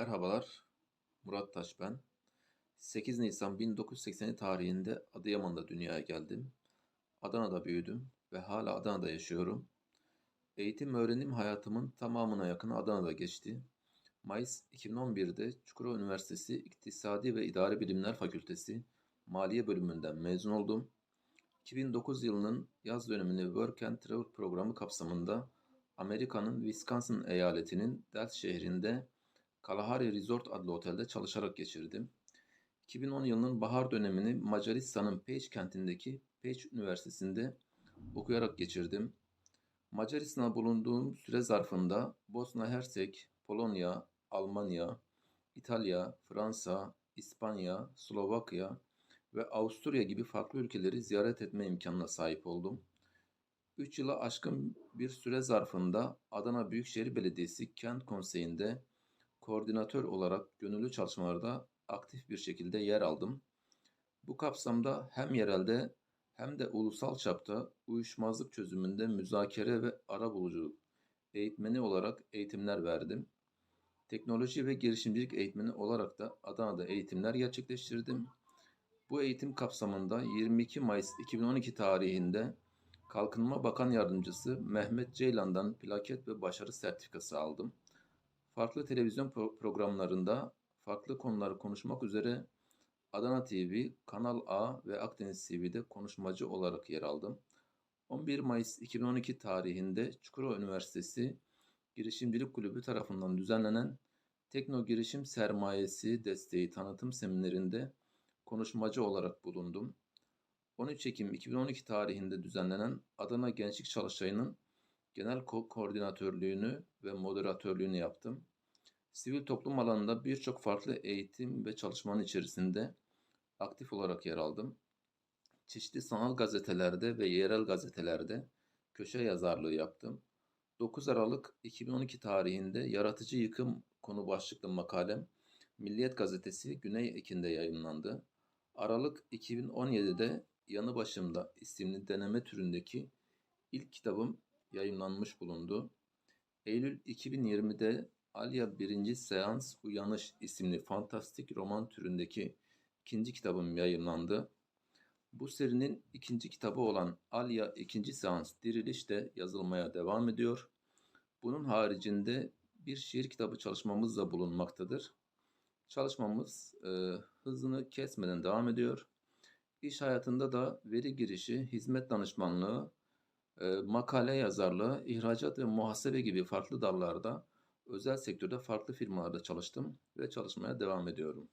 Merhabalar, Murat Taş ben. 8 Nisan 1980 tarihinde Adıyaman'da dünyaya geldim. Adana'da büyüdüm ve hala Adana'da yaşıyorum. Eğitim öğrenim hayatımın tamamına yakını Adana'da geçti. Mayıs 2011'de Çukurova Üniversitesi İktisadi ve İdari Bilimler Fakültesi Maliye bölümünden mezun oldum. 2009 yılının yaz dönemini Work and Travel programı kapsamında Amerika'nın Wisconsin eyaletinin Delft şehrinde Kalahari Resort adlı otelde çalışarak geçirdim. 2010 yılının bahar dönemini Macaristan'ın Page kentindeki Page Üniversitesi'nde okuyarak geçirdim. Macaristan'da bulunduğum süre zarfında Bosna Hersek, Polonya, Almanya, İtalya, Fransa, İspanya, Slovakya ve Avusturya gibi farklı ülkeleri ziyaret etme imkanına sahip oldum. 3 yıla aşkın bir süre zarfında Adana Büyükşehir Belediyesi Kent Konseyi'nde koordinatör olarak gönüllü çalışmalarda aktif bir şekilde yer aldım. Bu kapsamda hem yerelde hem de ulusal çapta uyuşmazlık çözümünde müzakere ve arabuluculuk eğitmeni olarak eğitimler verdim. Teknoloji ve girişimcilik eğitmeni olarak da Adana'da eğitimler gerçekleştirdim. Bu eğitim kapsamında 22 Mayıs 2012 tarihinde Kalkınma Bakan Yardımcısı Mehmet Ceylan'dan plaket ve başarı sertifikası aldım. Farklı televizyon pro- programlarında farklı konuları konuşmak üzere Adana TV, Kanal A ve Akdeniz TV'de konuşmacı olarak yer aldım. 11 Mayıs 2012 tarihinde Çukurova Üniversitesi Girişimcilik Kulübü tarafından düzenlenen Tekno Girişim Sermayesi Desteği Tanıtım Seminerinde konuşmacı olarak bulundum. 13 Ekim 2012 tarihinde düzenlenen Adana Gençlik Çalıştayı'nın genel ko- koordinatörlüğünü ve moderatörlüğünü yaptım. Sivil toplum alanında birçok farklı eğitim ve çalışmanın içerisinde aktif olarak yer aldım. Çeşitli sanal gazetelerde ve yerel gazetelerde köşe yazarlığı yaptım. 9 Aralık 2012 tarihinde Yaratıcı Yıkım konu başlıklı makalem Milliyet Gazetesi Güney Ekin'de yayınlandı. Aralık 2017'de Yanı Başımda isimli deneme türündeki ilk kitabım yayınlanmış bulundu. Eylül 2020'de Alya 1. Seans Uyanış isimli fantastik roman türündeki ikinci kitabım yayınlandı. Bu serinin ikinci kitabı olan Alya 2. Seans Diriliş de yazılmaya devam ediyor. Bunun haricinde bir şiir kitabı çalışmamız da bulunmaktadır. Çalışmamız e, hızını kesmeden devam ediyor. İş hayatında da veri girişi, hizmet danışmanlığı, makale yazarlığı, ihracat ve muhasebe gibi farklı dallarda özel sektörde farklı firmalarda çalıştım ve çalışmaya devam ediyorum.